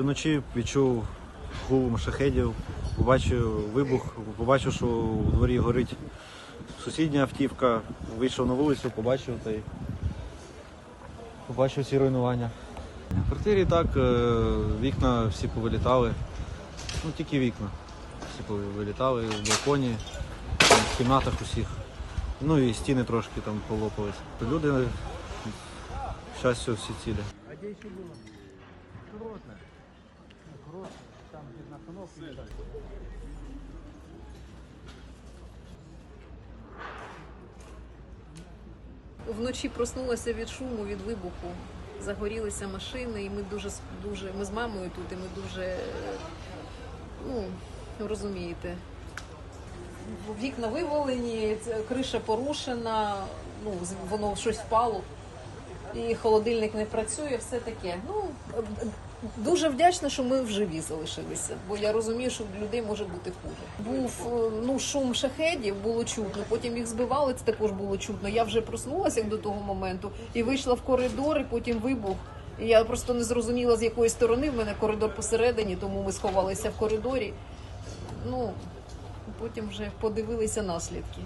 Вночі відчув гул шахедів, побачив вибух, побачив, що у дворі горить сусідня автівка, вийшов на вулицю, побачив та й побачив ці руйнування. В квартирі так, е, вікна всі повилітали. Ну тільки вікна. Всі повилітали в балконі, в кімнатах усіх. Ну і стіни трошки там полопались. Люди, к щастю, всі цілі. Вночі проснулася від шуму, від вибуху. Загорілися машини, і ми дуже дуже. Ми з мамою тут, і ми дуже ну, розумієте. Вікна вивалені, криша порушена, ну, воно щось впало. І холодильник не працює, все таке. Ну, дуже вдячна, що ми вживі залишилися, бо я розумію, що людей може бути хуже. Був е, ну, шум шахедів, було чутно, потім їх збивали, це також було чутно. Я вже проснулася до того моменту і вийшла в коридор, і потім вибух. І я просто не зрозуміла, з якої сторони в мене коридор посередині, тому ми сховалися в коридорі. Ну, потім вже подивилися наслідки.